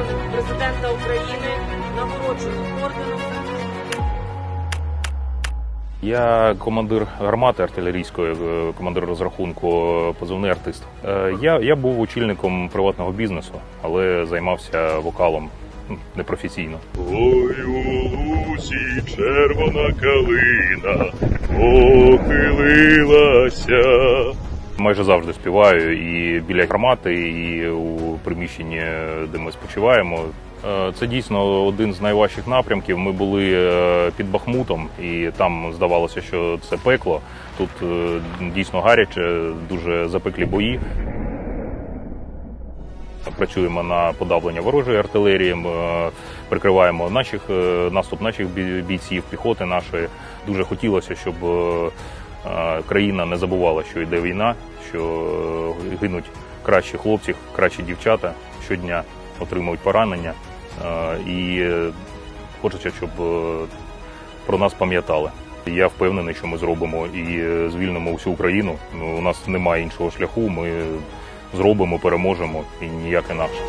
закону президента України нагороджено орденом. Я командир гармати артилерійської, е, командир розрахунку, е, позивний артист. Е, я я був очільником приватного бізнесу, але займався вокалом непрофесійно. Ой, у лузі червона калина похилилася. Майже завжди співаю і біля гармати, і у приміщенні, де ми спочиваємо. Е, Це дійсно один з найважчих напрямків. Ми були е, під Бахмутом, і там здавалося, що це пекло. Тут е, дійсно гаряче, дуже запеклі бої. Працюємо на подавлення ворожої артилерії, прикриваємо наших наступ наших бійців, піхоти нашої. Дуже хотілося, щоб країна не забувала, що йде війна, що е, гинуть кращі хлопці, кращі дівчата щодня отримують поранення. І е, хочеться, щоб е, про нас пам'ятали. Я впевнений, що ми зробимо і звільнимо всю Україну. Ну, У нас немає іншого шляху. Ми зробимо, переможемо і ніяк інакше.